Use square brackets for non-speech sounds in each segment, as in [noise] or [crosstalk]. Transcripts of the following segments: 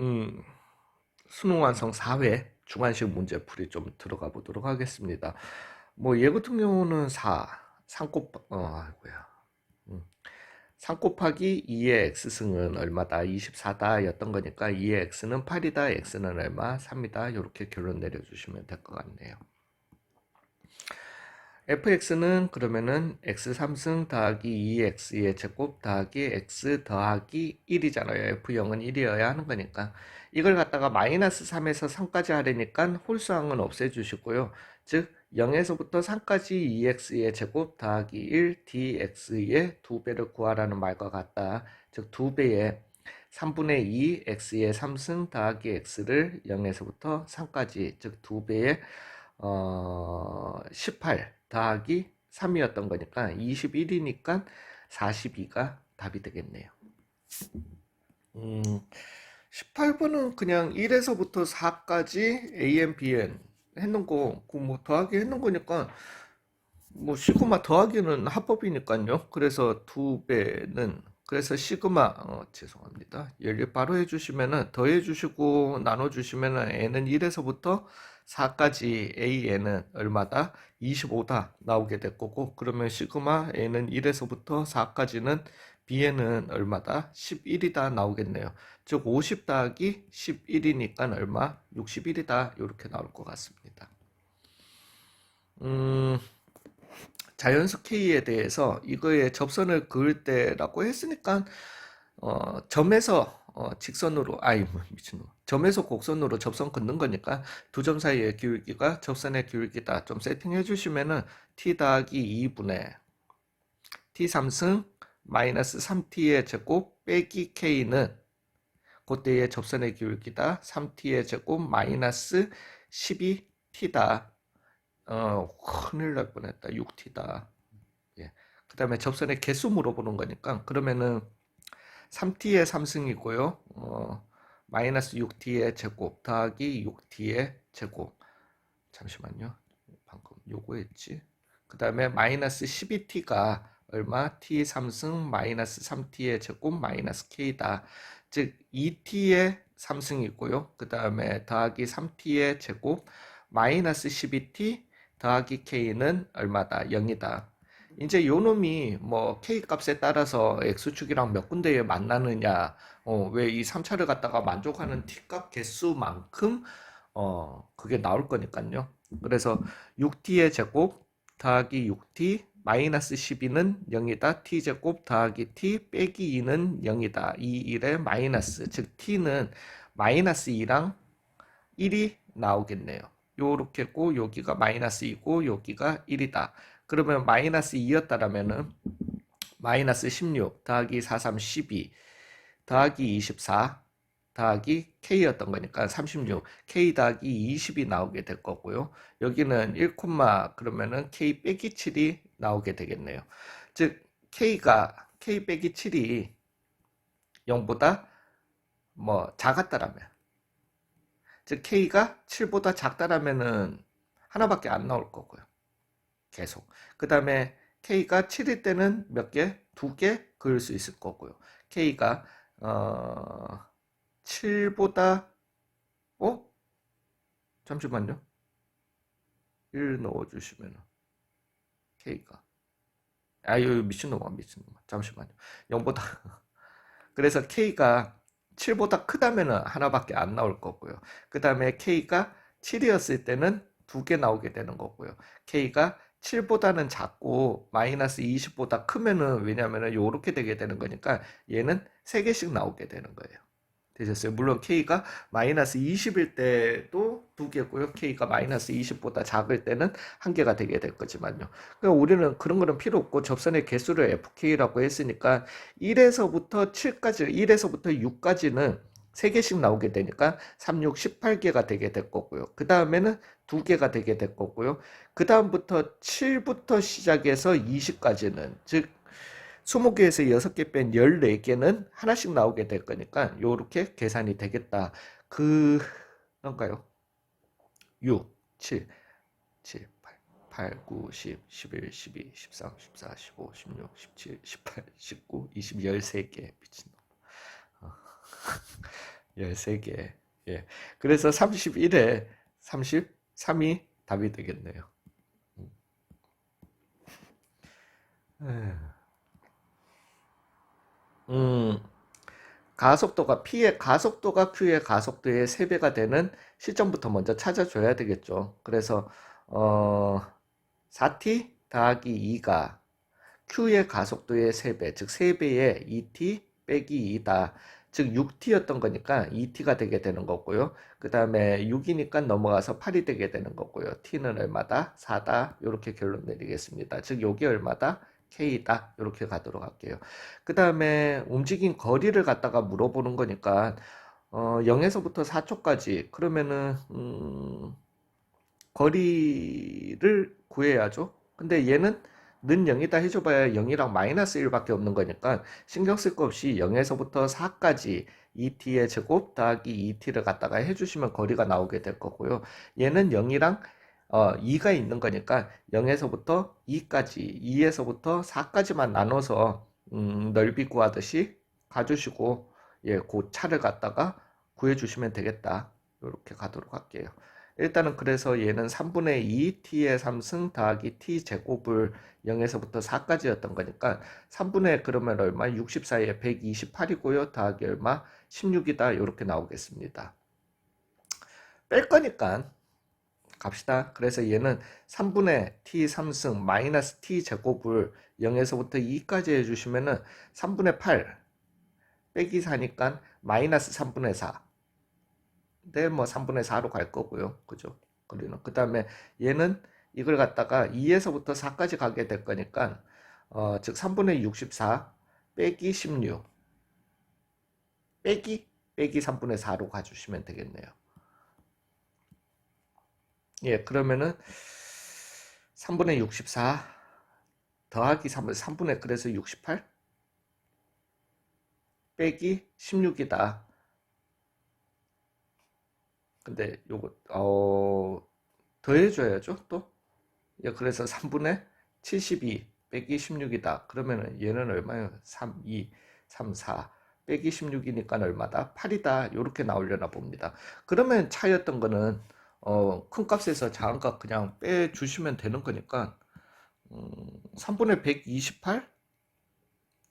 음, 수능 완성 4회 주관식 문제풀이 좀 들어가 보도록 하겠습니다. 뭐 얘 같은 경우는 4, 3 곱, 어, 아이고야. 음, 3 곱하기 2의 x승은 얼마다? 24다 였던 거니까 2의 x는 8이다, x는 얼마? 3이다. 이렇게 결론 내려주시면 될 것 같네요. Fx는 그러면은 x 3승 더하기 2x의 제곱 더하기 x 더하기 1이잖아요. f0은 1이어야 하는 거니까. 이걸 갖다가 마이너스 3에서 3까지 하려니까 홀수항은 없애주시고요. 즉 0에서부터 3까지 2x의 제곱 더하기 1 dx의 2배를 구하라는 말과 같다. 즉 2배의 3분의 2 x의 3승 더하기 x를 0에서부터 3까지 즉 2배의 어, 18 더하기 3이었던 거니까 21이니까 42가 답이 되겠네요. 음, 18번은 그냥 1에서부터 4까지 AN, BN 했는 거, 그뭐 더하기 했는 거니까 뭐 시그마 더하기는 합법이니까요. 그래서 두 배는 그래서 시그마 어, 죄송합니다. 여기 바로 해주시면은 더해 주시고 나눠 주시면은 n은 1에서부터 4까지 AN은 얼마다? 25다 나오게 될 거고 그러면 시그마 N은 1에서부터 4까지는 B에는 얼마다? 11이다 나오겠네요. 즉 50 더하기 11이니까 얼마? 61이다 이렇게 나올 것 같습니다. 음, 자연수 K에 대해서 이거에 접선을 그을 때라고 했으니까 어, 점에서 어, 직선으로 아이 뭐 미친놈 점에서 곡선으로 접선 긋는 거니까 두 점 사이의 기울기가 접선의 기울기다. 좀 세팅해 주시면은 t 더하기 2분의 t 3승 마이너스 3t의 제곱 빼기 k는 그때의 접선의 기울기다. 3t의 제곱 마이너스 12t다. 어 큰일 날 뻔했다. 6t다. 예. 그 다음에 접선의 개수 물어보는 거니까 그러면은 3t의 3승이고요. 어, 마이너스 6t의 제곱 더하기 6t의 제곱. 잠시만요. 방금 요거 했지. 그 다음에 마이너스 12t가 얼마? t 3승 마이너스 3t의 제곱 마이너스 k다. 즉 2t의 3승이고요. 그 다음에 더하기 3t의 제곱 마이너스 12t 더하기 k는 얼마다? 0이다. 이제 요 놈이 뭐 K 값에 따라서 X축이랑 몇 군데에 만나느냐, 어, 왜 이 3차를 갖다가 만족하는 T 값 개수만큼, 어, 그게 나올 거니까요. 그래서 6T의 제곱 더하기 6T 마이너스 12는 0이다. T제곱 더하기 T 빼기 2는 0이다. 이 1의 마이너스, 즉 T는 마이너스 2랑 1이 나오겠네요. 요렇게 고 여기가 마이너스 2고 여기가 1이다. 그러면 마이너스 2였다라면은 마이너스 16 더하기 43 12 더하기 24 더하기 k였던 거니까 36 k 더하기 20이 나오게 될 거고요. 여기는 1, 그러면은 k 빼기 7이 나오게 되겠네요. 즉 k가 k 빼기 7이 0보다 뭐 작았다라면 즉 k가 7보다 작다라면은 하나밖에 안 나올 거고요. 계속. 그 다음에 K가 7일 때는 몇 개? 두 개 그을 수 있을 거고요. K가 어 7보다 어? 잠시만요. 1 넣어주시면 K가 아유 미친놈아 미친놈아 잠시만요. 0보다 [laughs] 그래서 K가 7보다 크다면 하나밖에 안 나올 거고요. 그 다음에 K가 7이었을 때는 두 개 나오게 되는 거고요. K가 7보다는 작고 마이너스 20보다 크면은 왜냐면은 요렇게 되게 되는 거니까 얘는 3개씩 나오게 되는 거예요. 되셨어요? 물론 K가 마이너스 20일 때도 두 개고요. K가 마이너스 20보다 작을 때는 한 개가 되게 될 거지만요. 그러니까 우리는 그런 거는 필요 없고 접선의 개수를 FK라고 했으니까 1에서부터 7까지, 1에서부터 6까지는 3개씩 나오게 되니까 3, 6, 18개가 되게 될 거고요. 그 다음에는 2개가 되게 될 거고요. 그 다음부터 7부터 시작해서 20까지는 즉 20개에서 6개 뺀 14개는 하나씩 나오게 될 거니까 요렇게 계산이 되겠다. 그 뭔가요? 6, 7, 7, 8, 8, 9, 10, 11, 12, 13, 14, 15, 16, 17, 18, 19, 20, 13개 미친놈. 어. [laughs] 13개. 예. 그래서 31에 33이 답이 되겠네요. 음, 가속도가 P의 가속도가 Q의 가속도의 3배가 되는 시점부터 먼저 찾아줘야 되겠죠. 그래서 어, 4t 더하기 2가 Q의 가속도의 3배, 즉 3배의 2t 빼기 2다. 즉 6t였던 거니까 2t가 되게 되는 거고요. 그 다음에 6이니까 넘어가서 8이 되게 되는 거고요. t는 얼마다? 4다. 이렇게 결론 내리겠습니다. 즉 요게 얼마다? k다. 이렇게 가도록 할게요. 그 다음에 움직인 거리를 갖다가 물어보는 거니까 어, 0에서부터 4초까지 그러면은 음, 거리를 구해야죠. 근데 얘는 는 0이다 해줘봐야 0이랑 마이너스 1밖에 없는 거니까 신경 쓸 거 없이 0에서부터 4까지 2t의 제곱 더하기 2t를 갖다가 해주시면 거리가 나오게 될 거고요. 얘는 0이랑 어, 2가 있는 거니까 0에서부터 2까지, 2에서부터 4까지만 나눠서 음, 넓이 구하듯이 가주시고 예, 그 차를 갖다가 구해주시면 되겠다. 이렇게 가도록 할게요. 일단은 그래서 얘는 3분의 2 t의 3승 더하기 t 제곱을 0에서부터 4까지였던 거니까 3분의 그러면 얼마? 64에 128이고요. 더하기 얼마? 16이다. 이렇게 나오겠습니다. 뺄 거니까 갑시다. 그래서 얘는 3분의 t 3승 마이너스 t 제곱을 0에서부터 2까지 해주시면은 3분의 8 빼기 4니까 마이너스 3분의 4. 네, 뭐 3분의 4로 갈 거고요. 그죠? 그리는 그 다음에 얘는 이걸 갖다가 2에서부터 4까지 가게 될 거니까 어, 즉 3분의 64 빼기 16 빼기 빼기 3분의 4로 가주시면 되겠네요. 예, 그러면은 3분의 64 더하기 3분의 3분의 그래서 68 빼기 16이다. 근데 요거 어 더해줘야죠 또. 예, 그래서 3분의 72 빼기 16이다. 그러면은 얘는 얼마예요? 3, 2, 3, 4 빼기 16이니까 얼마다? 8이다. 이렇게 나오려나 봅니다. 그러면 차였던 거는 어, 큰 값에서 작은 값 그냥 빼 주시면 되는 거니까 음, 3분의 128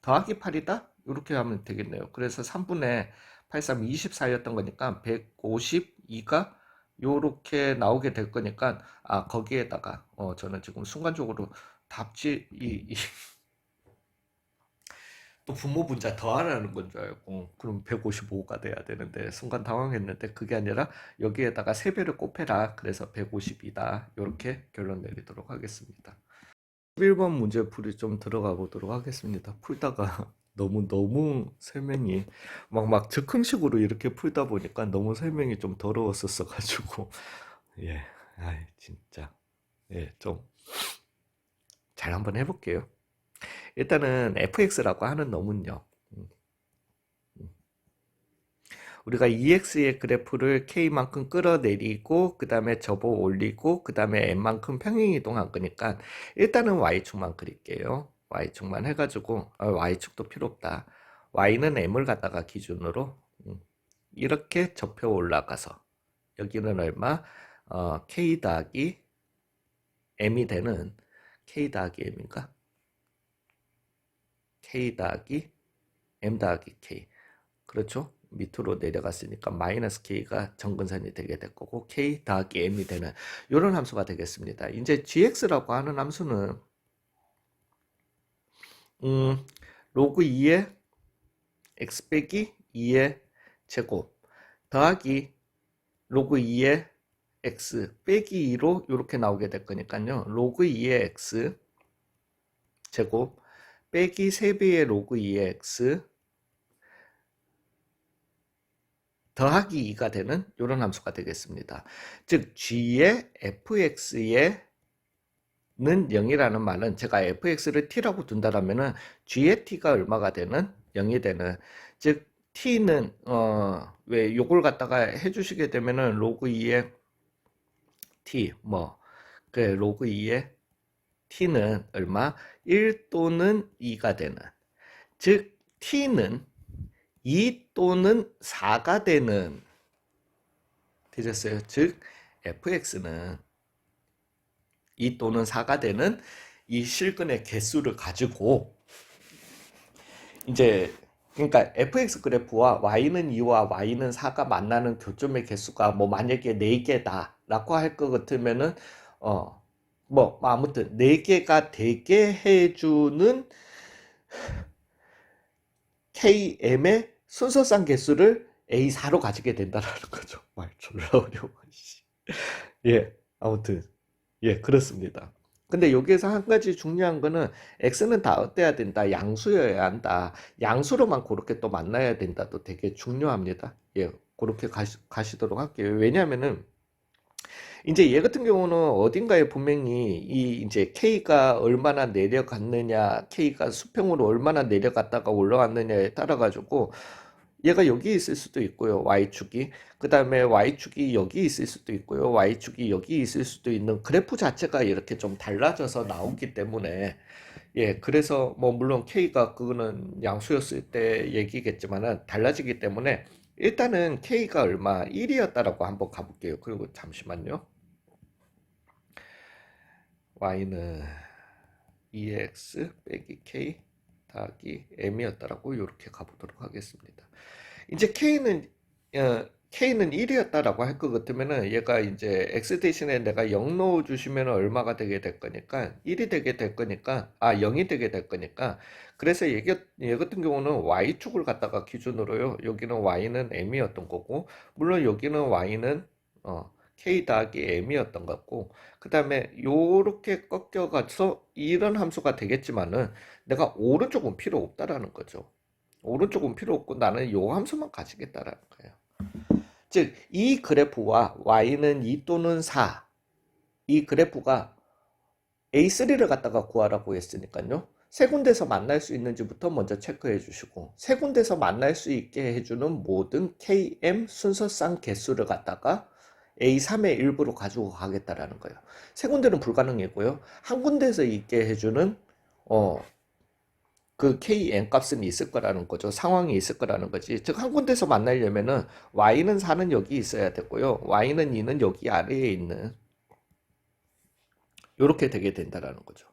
더하기 8이다? 이렇게 하면 되겠네요. 그래서 3분의 83 24였던 거니까 152가 요렇게 나오게 될 거니까 아 거기에다가 어 저는 지금 순간적으로 답지 이, 이 [laughs] 또 분모 분자 더하라는 건 줄 알고 그럼 155가 돼야 되는데 순간 당황했는데 그게 아니라 여기에다가 3배를 곱해라. 그래서 152다. 이렇게 결론 내리도록 하겠습니다. 11번 문제 풀이 좀 들어가 보도록 하겠습니다. 풀다가 너무 너무 설명이 막 막 즉흥식으로 이렇게 풀다 보니까 너무 설명이 좀 더러웠었어 가지고 [laughs] 예, 아이 진짜 예, 좀 잘 한번 해볼게요. 일단은 fx라고 하는 놈은요. 음, 음. 우리가 EX의 그래프를 K만큼 끌어내리고 그 다음에 접어 올리고 그 다음에 N만큼 평행이동한 거니까 일단은 Y축만 그릴게요. Y축만 해가지고 아, Y축도 필요 없다. Y는 M을 갖다가 기준으로 음, 이렇게 접혀 올라가서 여기는 얼마? 어, K 더하기 M이 되는 K 더하기 M인가? K 더하기 M 더하기 K 그렇죠? 밑으로 내려갔으니까 마이너스 K가 정근선이 되게 될 거고 K 더하기 M이 되는 이런 함수가 되겠습니다. 이제 GX라고 하는 함수는 음, 로그 2의 x 빼기 2의 제곱 더하기 로그 2의 x 빼기 2로 이렇게 나오게 될 거니까요. 로그 2의 x 제곱 빼기 3배의 로그 2의 x 더하기 2가 되는 이런 함수가 되겠습니다. 즉 g의 fx의 는 0이라는 말은 제가 fx를 t라고 둔다라면은 g의 t가 얼마가 되는 0이 되는 즉 t는 어왜 요걸 갖다가 해주시게 되면은 로그 2의 t 뭐그 로그 2의 t는 얼마 1 또는 2가 되는 즉 t는 2 또는 4가 되는 되셨어요? 즉 fx는 2 또는 4가 되는 이 실근의 개수를 가지고 이제 그러니까 fx 그래프와 y는 2와 y는 4가 만나는 교점의 개수가 뭐 만약에 4개다라고 할 것 같으면은 어 뭐 아무튼 4개가 되게 해주는 KM의 순서상 개수를 A4로 가지게 된다라는 거죠. 말 졸라 어려워. 씨. 예, 아무튼 예, 그렇습니다. 근데 여기에서 한 가지 중요한 거는 X는 다 어때야 된다. 양수여야 한다. 양수로만 그렇게 또 만나야 된다도 되게 중요합니다. 예, 그렇게 가시, 가시도록 할게요. 왜냐하면은 이제 얘 같은 경우는 어딘가에 분명히 이 이제 K가 얼마나 내려갔느냐, K가 수평으로 얼마나 내려갔다가 올라갔느냐에 따라 가지고 얘가 여기 있을 수도 있고요. Y축이. 그 다음에 Y축이 여기 있을 수도 있고요. Y축이 여기 있을 수도 있는 그래프 자체가 이렇게 좀 달라져서 나오기 때문에 예, 그래서 뭐 물론 K가 그거는 양수였을 때 얘기겠지만은 달라지기 때문에 일단은 K가 얼마 1이었다라고 한번 가볼게요. 그리고 잠시만요. Y는 2x 빼기 K 더하기 M이었다라고 이렇게 가보도록 하겠습니다. 이제 K는 어, K는 1이었다라고 할 것 같으면은 얘가 이제 X 대신에 내가 0 넣어 주시면 얼마가 되게 될 거니까 1이 되게 될 거니까 아 0이 되게 될 거니까 그래서 얘, 얘 같은 경우는 Y축을 갖다가 기준으로요 여기는 Y는 M이었던 거고 물론 여기는 Y는 어, K 더하기 M이었던 것 같고 그 다음에 요렇게 꺾여가서 이런 함수가 되겠지만은 내가 오른쪽은 필요 없다라는 거죠 오른쪽은 필요 없고 나는 요 함수만 가지겠다라는 거예요. 즉, 이 그래프와 y는 2 또는 4. 이 그래프가 A3를 갖다가 구하라고 했으니까요. 세 군데서 만날 수 있는지부터 먼저 체크해 주시고 세 군데서 만날 수 있게 해주는 모든 KM 순서상 개수를 갖다가 A3의 일부로 가지고 가겠다라는 거예요. 세 군데는 불가능이고요. 한 군데서 있게 해주는 어, 그 KN 값은 있을 거라는 거죠. 상황이 있을 거라는 거지. 즉, 한 군데서 만나려면은 Y는 4는 여기 있어야 되고요. Y는 2는 여기 아래에 있는 이렇게 되게 된다라는 거죠.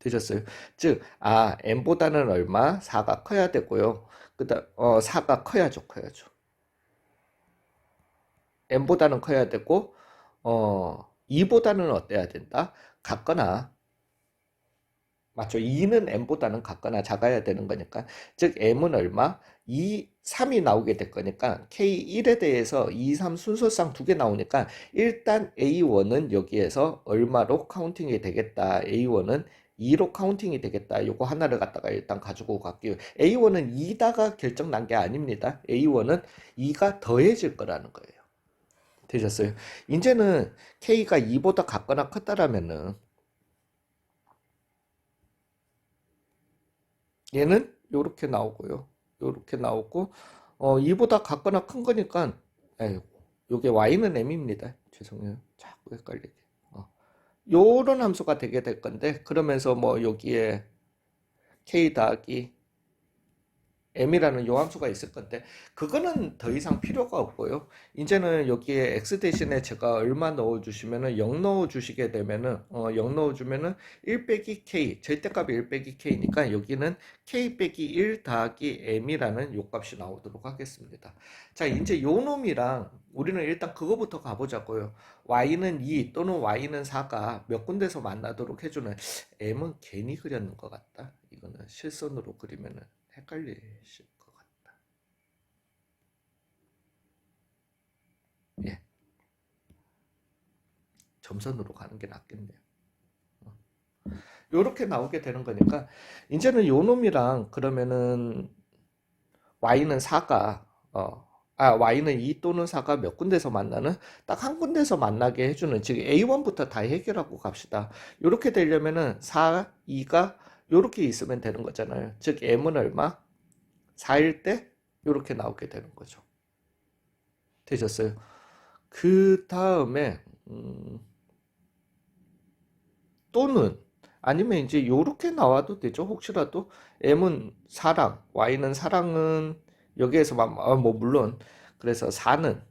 되셨어요? 즉, 아, M보다는 얼마? 4가 커야 되고요. 그 다음, 어, 4가 커야죠, 커야죠. M보다는 커야 되고, 어, 2보다는 어때야 된다? 같거나, 맞죠? 2는 m보다는 같거나 작아야 되는 거니까. 즉, m은 얼마? 2, 3이 나오게 될 거니까 K1에 대해서 2, 3 순서상 두 개 나오니까 일단 A1은 여기에서 얼마로 카운팅이 되겠다. A1은 2로 카운팅이 되겠다. 요거 하나를 갖다가 일단 가지고 갈게요. A1은 2다가 결정 난 게 아닙니다. A1은 2가 더해질 거라는 거예요. 되셨어요? 이제는 K가 2보다 같거나 컸다라면은 얘는 요렇게 나오고요. 요렇게 나오고 어 2보다 같거나 큰 거니까 에이, 요게 y는 m입니다. 죄송해요. 자꾸 헷갈리게. 어. 요런 함수가 되게 될 건데 그러면서 뭐 여기에 k 더하기 m이라는 요함수가 있을 건데 그거는 더 이상 필요가 없고요. 이제는 여기에 x 대신에 제가 얼마 넣어 주시면은 0 넣어 주시게 되면은 어, 0 넣어 주면은 1 빼기 k 절대값이 1 빼기 k니까 여기는 k 빼기 1 더하기 m이라는 요 값이 나오도록 하겠습니다. 자, 이제 요 놈이랑 우리는 일단 그거부터 가보자고요. y는 2 또는 y는 4가 몇 군데서 만나도록 해주는 m은 괜히 그렸는 것 같다. 이거는 실선으로 그리면은 헷갈리실 것 같다. 예. 점선으로 가는 게 낫겠네요. 이렇게 어. 나오게 되는 거니까 이제는 요 놈이랑 그러면은 y는 4가 어, 아 y는 2 또는 4가 몇 군데서 만나는 딱 한 군데서 만나게 해주는 즉 a1부터 다 해결하고 갑시다. 이렇게 되려면은 4, 2가 이렇게 있으면 되는 거잖아요. 즉 m은 얼마? 4일 때 이렇게 나오게 되는 거죠. 되셨어요? 그 다음에 음, 또는 아니면 이제 이렇게 나와도 되죠. 혹시라도 m은 사랑, y는 사랑은 여기에서만 아, 뭐 물론 그래서 4는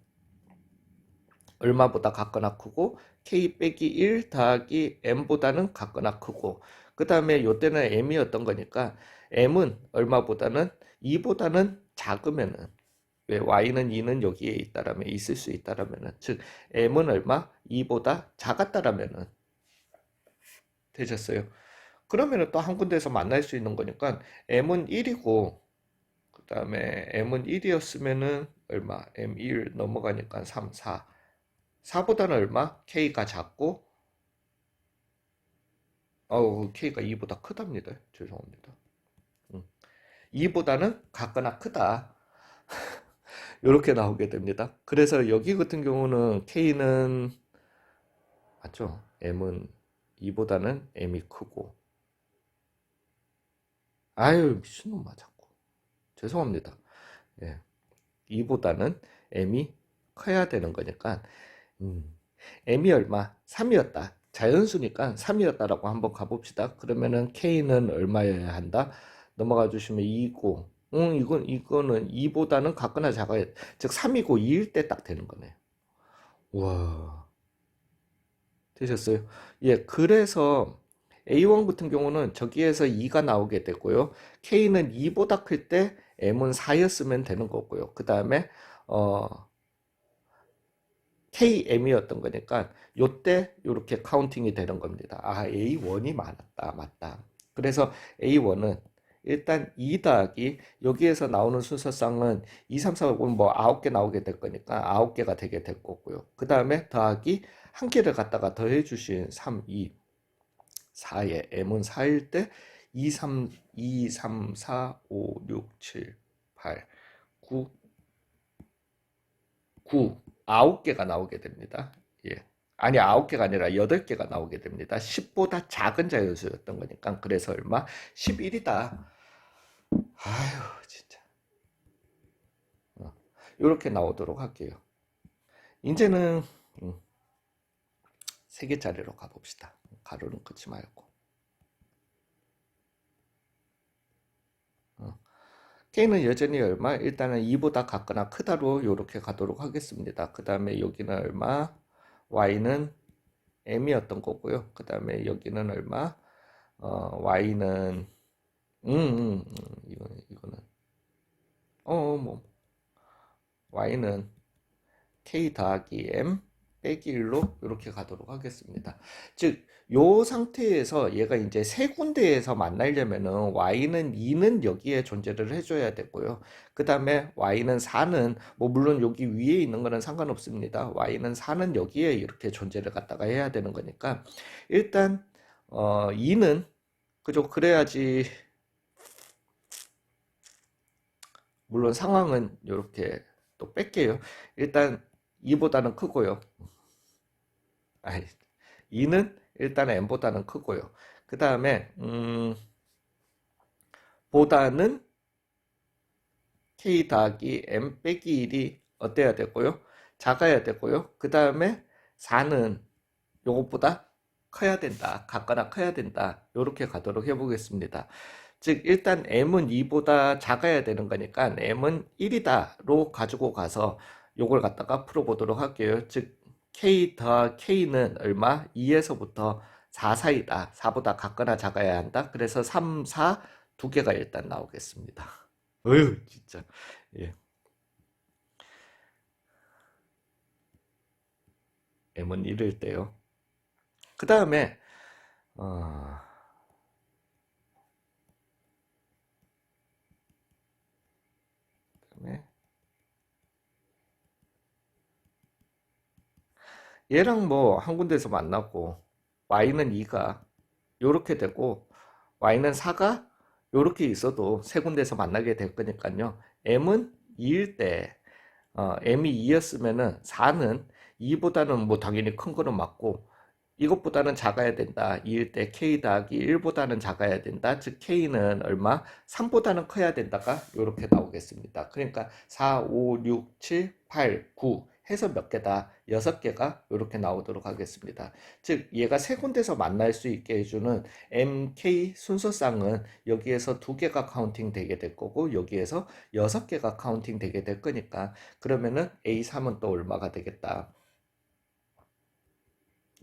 얼마보다 같거나 크고 k 빼기 1 더하기 m보다는 같거나 크고 그 다음에 요때는 m이었던 거니까 m은 얼마보다는 2보다는 작으면은 왜 y는 2는 여기에 있다라면 있을 수 있다라면은 즉 m은 얼마 2보다 작았다라면은 되셨어요. 그러면은 또 한 군데에서 만날 수 있는 거니까 m은 1이고 그 다음에 m은 1이었으면은 얼마 m1 넘어가니까 3, 4 4보다는 얼마? k가 작고 어우 k가 2보다 크답니다. 죄송합니다. 음. 2보다는 같거나 크다. [laughs] 이렇게 나오게 됩니다. 그래서 여기 같은 경우는 k는 맞죠? m은 2보다는 m이 크고 아유 미친놈아 자꾸 죄송합니다. 예. 2보다는 m이 커야 되는 거니까 음, m이 얼마? 3이었다. 자연수니까 3이었다라고 한번 가봅시다. 그러면은 k는 얼마여야 한다? 넘어가 주시면 2고, 응, 이건, 이거는 2보다는 같거나 작아야, 즉 3이고 2일 때 딱 되는 거네요. 와. 되셨어요? 예, 그래서 A1 같은 경우는 저기에서 2가 나오게 되고요. K는 2보다 클 때 M은 4였으면 되는 거고요. 그 다음에, 어, KM이었던 거니까 요때 이렇게 카운팅이 되는 겁니다. 아, A1이 많았다. 맞다. 그래서 A1은 일단 2 더하기 여기에서 나오는 순서상은 2, 3, 4, 5, 뭐 9개 나오게 될 거니까 9개가 되게 될 거고요. 그 다음에 더하기 한 개를 갖다가 더해 주신 3, 2, 4에 M은 4일 때 2, 3, 2, 3, 4, 5, 6, 7, 8, 9, 9, 아홉 개가 나오게 됩니다. 예. 아니, 아홉 개가 아니라 여덟 개가 나오게 됩니다. 10보다 작은 자연수였던 거니까. 그래서 얼마? 11이다. 아유, 진짜. 어, 이렇게 나오도록 할게요. 이제는 음, 세 개짜리로 가봅시다. 가로는 끊지 말고. K는 여전히 얼마? 일단은 2보다 같거나 크다로 이렇게 가도록 하겠습니다. 그 다음에 여기는 얼마? y는 m이었던 거고요. 그 다음에 여기는 얼마? 어, y는 음, 음, 음, 이거는 이거는 어, 뭐 y는 k 더하기 m 빼기 1로 이렇게 가도록 하겠습니다. 즉, 요 상태에서 얘가 이제 세 군데에서 만나려면은 y는 2는 여기에 존재를 해줘야 되고요. 그 다음에 y는 4는 뭐 물론 여기 위에 있는 거는 상관없습니다. y는 4는 여기에 이렇게 존재를 갖다가 해야 되는 거니까 일단 어 2는 그죠? 그래야지 물론 상황은 이렇게 또 뺄게요. 일단 2보다는 크고요. 아이, 2는 일단 m보다는 크고요. 그 다음에 음, 보다는 k 더하기 m 빼기 1이 어때야 되고요? 작아야 되고요. 그 다음에 4는 요것보다 커야 된다. 같거나 커야 된다. 이렇게 가도록 해보겠습니다. 즉 일단 m은 2보다 작아야 되는 거니까 m은 1이다로 가지고 가서 요걸 갖다가 풀어보도록 할게요. 즉 k 더 k는 얼마? 2에서부터 4 사이다. 4보다 같거나 작아야 한다. 그래서 3, 4 두 개가 일단 나오겠습니다. 어휴 [laughs] 진짜 예. m은 1일 때요. 그 다음에 어... 그다음에 얘랑 뭐 한 군데서 만났고 y는 2가 요렇게 되고 y는 4가 요렇게 있어도 세 군데서 만나게 될 거니까요. m은 2일 때 어, m이 2였으면은 4는 2보다는 뭐 당연히 큰 거는 맞고 이것보다는 작아야 된다. 2일 때 k 더하기 1보다는 작아야 된다. 즉 k는 얼마? 3보다는 커야 된다가 이렇게 나오겠습니다. 그러니까 4, 5, 6, 7, 8, 9 해서 몇 개다? 여섯 개가 이렇게 나오도록 하겠습니다. 즉 얘가 세 군데서 만날 수 있게 해주는 MK 순서쌍은 여기에서 두 개가 카운팅 되게 될 거고 여기에서 여섯 개가 카운팅 되게 될 거니까 그러면은 A3은 또 얼마가 되겠다?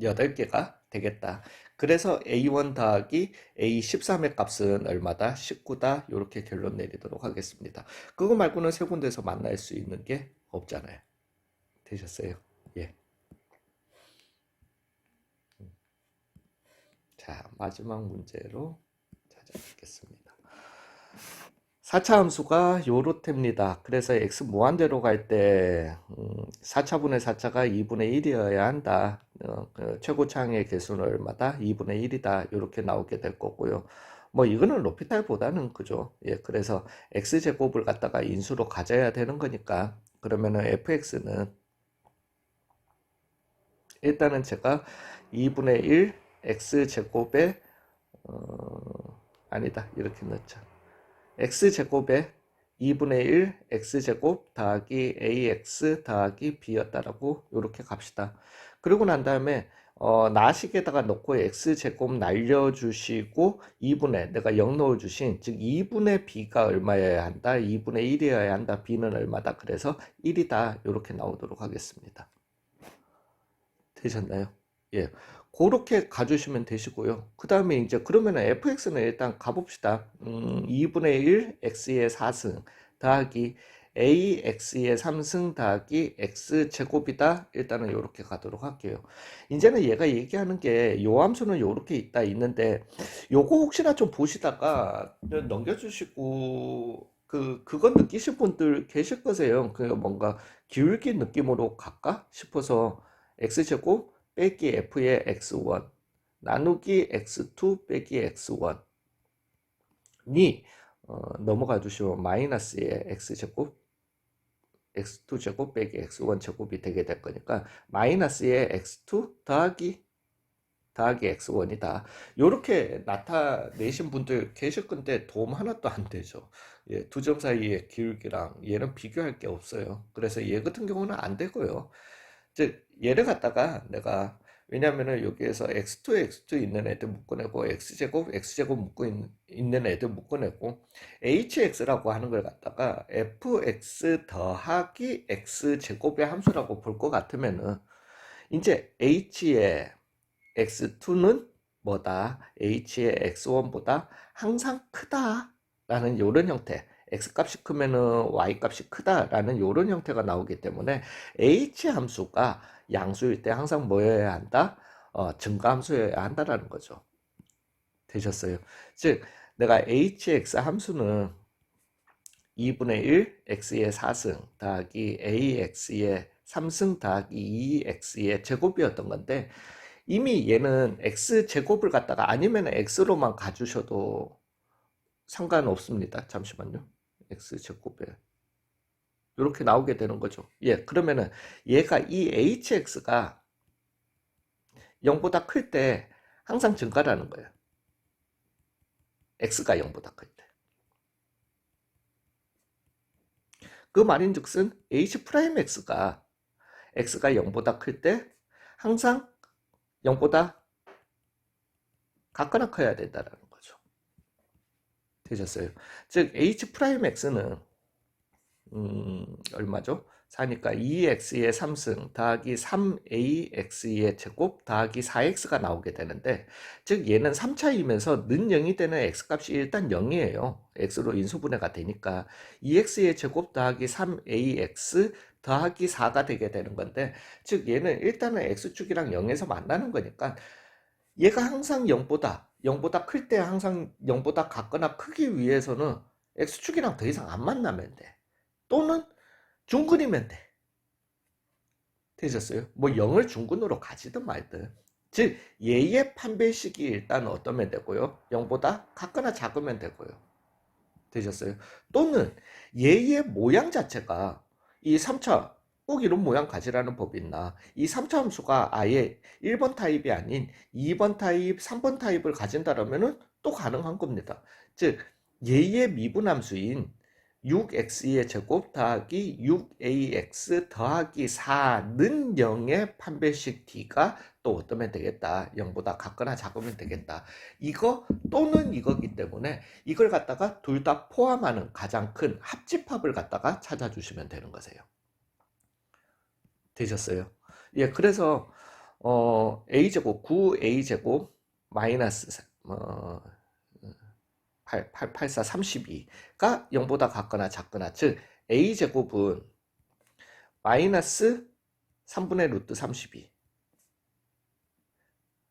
8개가 되겠다. 그래서 A1 더하기 A13의 값은 얼마다? 19다. 이렇게 결론 내리도록 하겠습니다. 그거 말고는 세 군데서 만날 수 있는 게 없잖아요. 되셨어요? 예. 자, 마지막 문제로 찾아뵙겠습니다. 4차 함수가 요렇답니다. 그래서 x 무한대로 갈 때, 음, 4차분의 4차가 2분의 1이어야 한다. 어, 그 최고차항의 개수는 얼마다? 2분의 1이다. 이렇게 나오게 될 거고요. 뭐 이거는 로피탈보다는 그죠. 예, 그래서 x제곱을 갖다가 인수로 가져야 되는 거니까 그러면은 fx는 일단은 제가 2분의 1 x제곱에 어, 아니다. 이렇게 넣자. x제곱에 2분의 1 x제곱 더하기 ax 더하기 b였다라고 이렇게 갑시다. 그러고 난 다음에 어, 나식에다가 넣고 x제곱 날려주시고 2분의 내가 0 넣어주신 즉 2분의 b가 얼마여야 한다 2분의 1이어야 한다 b는 얼마다 그래서 1이다 이렇게 나오도록 하겠습니다 되셨나요? 예 그렇게 가주시면 되시고요 그 다음에 이제 그러면 fx는 일단 가봅시다 음, 2분의 1 x의 4승 더하기 ax의 3승 더하기 x제곱이다. 일단은 이렇게 가도록 할게요. 이제는 얘가 얘기하는 게 요 함수는 이렇게 있다 있는데 요거 혹시나 좀 보시다가 넘겨주시고 그 그건 느끼실 분들 계실 거세요. 그 뭔가 기울기 느낌으로 갈까 싶어서 x제곱 빼기 f의 x1 나누기 x2 빼기 x1이 어, 넘어가 주시면 마이너스의 x제곱 x2 제곱 빼기 x1 제곱이 되게 될 거니까 마이너스의 x2 더하기 더하기 x1이다. 이렇게 나타내신 분들 계실 건데 도움 하나도 안 되죠. 예, 두 점 사이의 기울기랑 얘는 비교할 게 없어요. 그래서 얘 같은 경우는 안 되고요. 즉 얘를 갖다가 내가 왜냐면은 여기에서 x2, x2 있는 애들 묶어내고 x제곱, x제곱 묶고 있는 애들 묶어내고 hx라고 하는 걸 갖다가 fx 더하기 x제곱의 함수라고 볼 것 같으면은 이제 h의 x2는 뭐다? h의 x1보다 항상 크다라는 이런 형태 x값이 크면은 y값이 크다라는 이런 형태가 나오기 때문에 h 함수가 양수일 때 항상 뭐여야 한다? 어, 증가함수여야 한다라는 거죠. 되셨어요? 즉 내가 hx 함수는 2분의 1 x의 4승 더하기 ax의 3승 더하기 2x의 제곱이었던 건데 이미 얘는 x제곱을 갖다가 아니면 x로만 가주셔도 상관없습니다. 잠시만요. X제곱에 이렇게 나오게 되는 거죠. 예, 그러면은 얘가 이 hx가 0보다 클 때 항상 증가라는 거예요. x가 0보다 클 때. 그 말인즉슨 h'x가 x가 0보다 클 때 항상 0보다 같거나 커야 된다는 거죠. 되셨어요? 즉 h'x는 음, 얼마죠? 4니까 2x의 3승 더하기 3ax의 제곱 더하기 4x가 나오게 되는데 즉 얘는 3차이면서 는 0이 되는 x값이 일단 0이에요. x로 인수분해가 되니까 2x의 제곱 더하기 3ax 더하기 4가 되게 되는 건데 즉 얘는 일단은 x축이랑 0에서 만나는 거니까 얘가 항상 0보다 0보다 클 때 항상 0보다 같거나 크기 위해서는 x축이랑 더 이상 안 만나면 돼. 또는 중근이면 돼. 되셨어요? 뭐 0을 중근으로 가지든 말든. 즉 얘의 판별식이 일단 어떠면 되고요. 0보다 같거나 작으면 되고요. 되셨어요? 또는 얘의 모양 자체가 이 3차 꼭 이런 모양 가지라는 법이 있나 이 3차 함수가 아예 1번 타입이 아닌 2번 타입, 3번 타입을 가진다라면 또 가능한 겁니다. 즉 얘의 미분함수인 6x의 제곱 더하기 6ax 더하기 4는 0의 판별식 t가 또 어떠면 되겠다. 0보다 같거나 작으면 되겠다. 이거 또는 이거기 때문에 이걸 갖다가 둘 다 포함하는 가장 큰 합집합을 갖다가 찾아주시면 되는 거세요. 되셨어요? 예, 그래서 어, a제곱 9a제곱 마이너스 사- 어, 8, 8, 8, 4, 32가 0보다 같거나 작거나 즉 a제곱은 마이너스 3분의 루트 32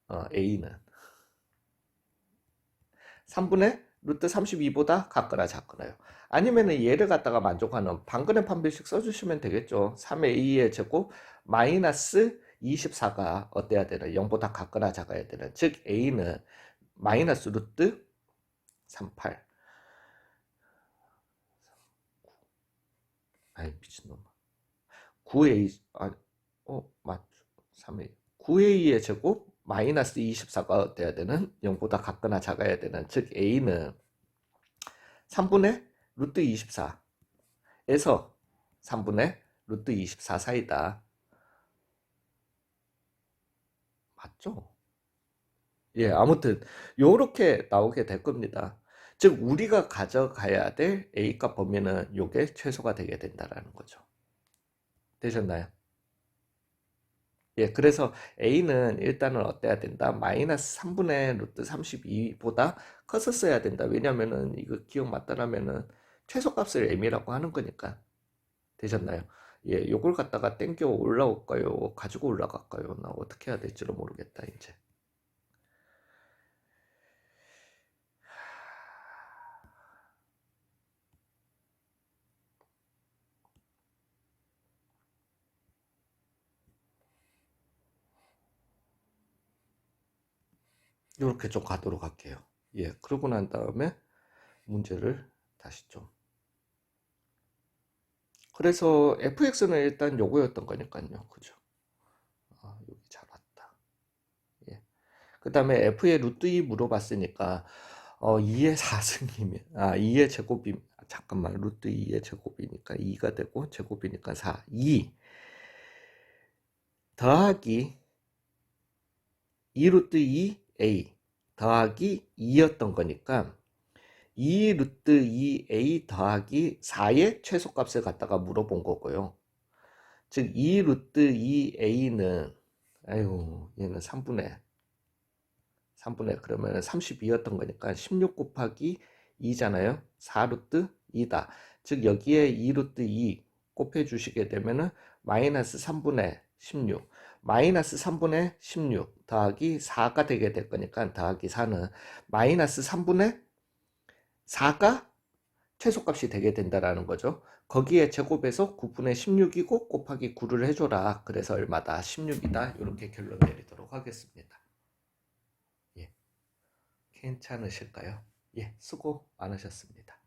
어, a는 3분의 루트 32보다 같거나 작거나요. 아니면은 얘를 갖다가 만족하는 방근의 판별식 써주시면 되겠죠. 3의 2의 제곱 마이너스 24가 어때야 되는 0보다 같거나 작아야 되는 즉 a는 마이너스 루트 38 아이 미친놈아. 9a 아, 어 맞죠. 3a 9a의 제곱 마이너스 24가 어때야 되는? 0보다 같거나 작아야 되는? 즉 a는 3분의 루트 24에서 3분의 루트 24 사이다 맞죠? 예, 아무튼 요렇게 나오게 될 겁니다. 즉 우리가 가져가야 될 A값 범위는 요게 최소가 되게 된다라는 거죠. 되셨나요? 예, 그래서 A는 일단은 어때야 된다? 마이너스 3분의 루트 32보다 컸었어야 된다. 왜냐면은 이거 기억 맞다라면은 최소값을 M이라고 하는 거니까. 되셨나요? 예, 요걸 갖다가 땡겨 올라올까요? 가지고 올라갈까요? 나 어떻게 해야 될지를 모르겠다, 이제. 이렇게 좀 가도록 할게요. 예, 그러고 난 다음에 문제를 다시 좀. 그래서 fx는 일단 요거였던 거니까요. 그죠? 아, 여기 잘 왔다. 예. 그 다음에 f의 루트 2 물어봤으니까, 어, 2의 4승이면, 아, 2의 제곱이, 아, 잠깐만, 루트 2의 제곱이니까 2가 되고, 제곱이니까 4. 2 더하기 2 루트 2a 더하기 2였던 거니까 2 루트 2a 더하기 4의 최소값을 갖다가 물어본 거고요. 즉 2 루트 2a는 아이고 얘는 3분의 3분의 그러면 32였던 거니까 16 곱하기 2잖아요. 4 루트 2다. 즉 여기에 2 루트 2 곱해 주시게 되면은 마이너스 3분의 16 마이너스 3분의 16 더하기 4가 되게 될 거니까 더하기 4는 마이너스 3분의 4가 최소값이 되게 된다라는 거죠. 거기에 제곱해서 9분의 16이고 곱하기 9를 해줘라. 그래서 얼마다? 16이다. 이렇게 결론 내리도록 하겠습니다. 예. 괜찮으실까요? 예, 수고 많으셨습니다.